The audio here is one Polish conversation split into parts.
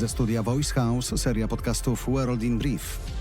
Ze studia Voice House seria podcastów World in Brief.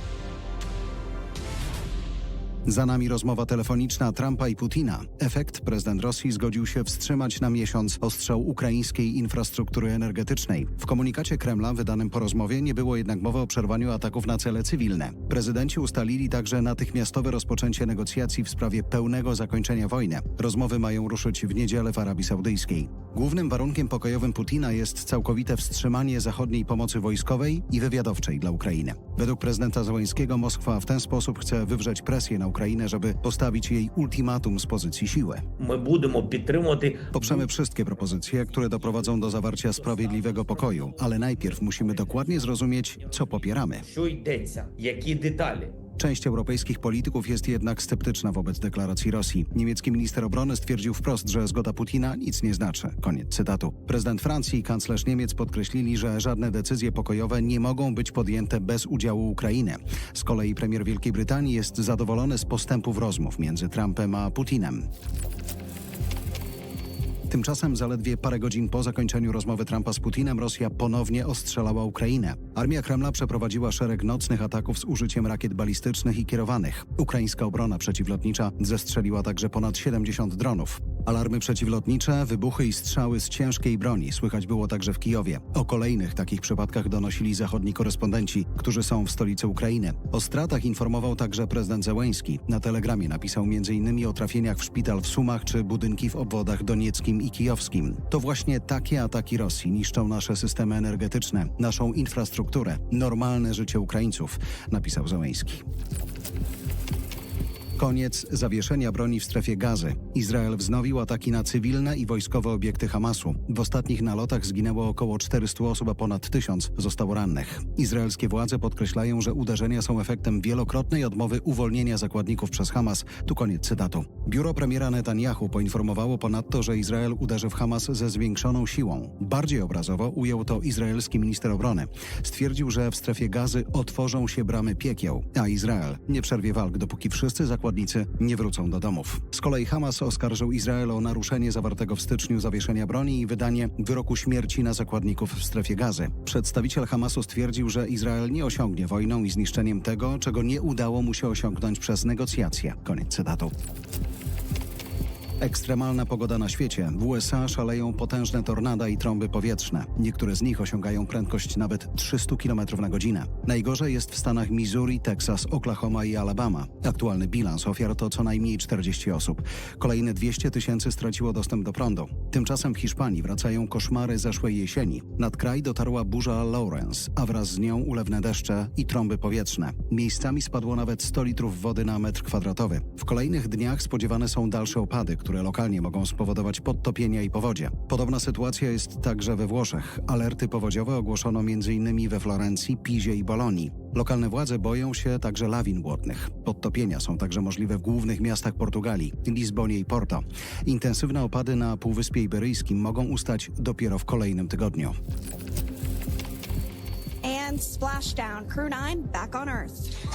Za nami rozmowa telefoniczna Trumpa i Putina. Efekt prezydent Rosji zgodził się wstrzymać na miesiąc ostrzał ukraińskiej infrastruktury energetycznej. W komunikacie Kremla wydanym po rozmowie nie było jednak mowy o przerwaniu ataków na cele cywilne. Prezydenci ustalili także natychmiastowe rozpoczęcie negocjacji w sprawie pełnego zakończenia wojny. Rozmowy mają ruszyć w niedzielę w Arabii Saudyjskiej. Głównym warunkiem pokojowym Putina jest całkowite wstrzymanie zachodniej pomocy wojskowej i wywiadowczej dla Ukrainy. Według prezydenta Zełańskiego Moskwa w ten sposób chce wywrzeć presję na Ukrainę, żeby postawić jej ultimatum z pozycji siły. Ми будемо підтримувати Poprzemy wszystkie propozycje, które doprowadzą do zawarcia sprawiedliwego pokoju, ale najpierw musimy dokładnie zrozumieć, co popieramy. що йдеться, які деталі. Część europejskich polityków jest jednak sceptyczna wobec deklaracji Rosji. Niemiecki minister obrony stwierdził wprost, że zgoda Putina nic nie znaczy. Koniec cytatu. Prezydent Francji i kanclerz Niemiec podkreślili, że żadne decyzje pokojowe nie mogą być podjęte bez udziału Ukrainy. Z kolei premier Wielkiej Brytanii jest zadowolony z postępów rozmów między Trumpem a Putinem. Tymczasem zaledwie parę godzin po zakończeniu rozmowy Trumpa z Putinem Rosja ponownie ostrzelała Ukrainę. Armia Kremla przeprowadziła szereg nocnych ataków z użyciem rakiet balistycznych i kierowanych. Ukraińska obrona przeciwlotnicza zestrzeliła także ponad 70 dronów. Alarmy przeciwlotnicze, wybuchy i strzały z ciężkiej broni słychać było także w Kijowie. O kolejnych takich przypadkach donosili zachodni korespondenci, którzy są w stolicy Ukrainy. O stratach informował także prezydent Zełęński. Na telegramie napisał m.in. o trafieniach w szpital w Sumach czy budynki w obwodach donieckim i kijowskim. To właśnie takie ataki Rosji niszczą nasze systemy energetyczne, naszą infrastrukturę, normalne życie Ukraińców, napisał Zełęński. Koniec zawieszenia broni w strefie gazy. Izrael wznowił ataki na cywilne i wojskowe obiekty Hamasu. W ostatnich nalotach zginęło około 400 osób, a ponad 1000 zostało rannych. Izraelskie władze podkreślają, że uderzenia są efektem wielokrotnej odmowy uwolnienia zakładników przez Hamas. Tu koniec cytatu. Biuro premiera Netanyahu poinformowało ponadto, że Izrael uderzy w Hamas ze zwiększoną siłą. Bardziej obrazowo ujął to izraelski minister obrony. Stwierdził, że w strefie gazy otworzą się bramy piekieł, a Izrael nie przerwie walk, dopóki wszyscy zakładnicy nie wrócą do domów. Z kolei Hamas oskarżył Izrael o naruszenie zawartego w styczniu zawieszenia broni i wydanie wyroku śmierci na zakładników w strefie gazy. Przedstawiciel Hamasu stwierdził, że Izrael nie osiągnie wojną i zniszczeniem tego, czego nie udało mu się osiągnąć przez negocjacje. Koniec cytatu. Ekstremalna pogoda na świecie. W USA szaleją potężne tornada i trąby powietrzne. Niektóre z nich osiągają prędkość nawet 300 km na godzinę. Najgorzej jest w stanach Missouri, Texas, Oklahoma i Alabama. Aktualny bilans ofiar to co najmniej 40 osób. Kolejne 200 tysięcy straciło dostęp do prądu. Tymczasem w Hiszpanii wracają koszmary zeszłej jesieni. Nad kraj dotarła burza Lawrence, a wraz z nią ulewne deszcze i trąby powietrzne. Miejscami spadło nawet 100 litrów wody na metr kwadratowy. W kolejnych dniach spodziewane są dalsze opady, które lokalnie mogą spowodować podtopienia i powodzie. Podobna sytuacja jest także we Włoszech. Alerty powodziowe ogłoszono m.in. we Florencji, Pizie i Bolonii. Lokalne władze boją się także lawin błotnych. Podtopienia są także możliwe w głównych miastach Portugalii, Lizbonie i Porto. Intensywne opady na Półwyspie Iberyjskim mogą ustać dopiero w kolejnym tygodniu. And splashdown. Crew 9 back on Earth.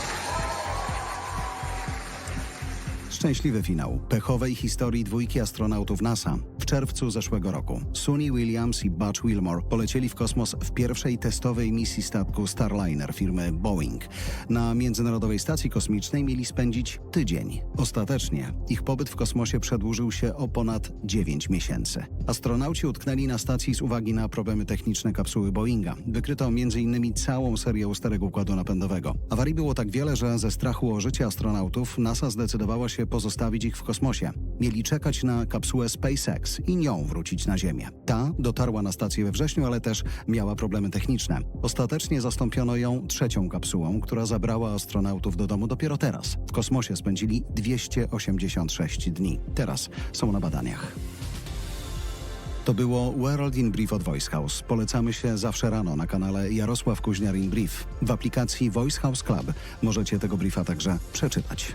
Szczęśliwy finał pechowej historii dwójki astronautów NASA. W czerwcu zeszłego roku Sunny Williams i Butch Wilmore polecieli w kosmos w pierwszej testowej misji statku Starliner firmy Boeing. Na Międzynarodowej Stacji Kosmicznej mieli spędzić tydzień. Ostatecznie ich pobyt w kosmosie przedłużył się o ponad 9 miesięcy. Astronauci utknęli na stacji z uwagi na problemy techniczne kapsuły Boeinga. Wykryto m.in. całą serię usterek układu napędowego. Awarii było tak wiele, że ze strachu o życie astronautów NASA zdecydowała się pozostawić ich w kosmosie. Mieli czekać na kapsułę SpaceX i nią wrócić na Ziemię. Ta dotarła na stację we wrześniu, ale też miała problemy techniczne. Ostatecznie zastąpiono ją trzecią kapsułą, która zabrała astronautów do domu dopiero teraz. W kosmosie spędzili 286 dni. Teraz są na badaniach. To było World in Brief od Voice House. Polecamy się zawsze rano na kanale Jarosław Kuźniar in Brief. W aplikacji Voice House Club możecie tego briefa także przeczytać.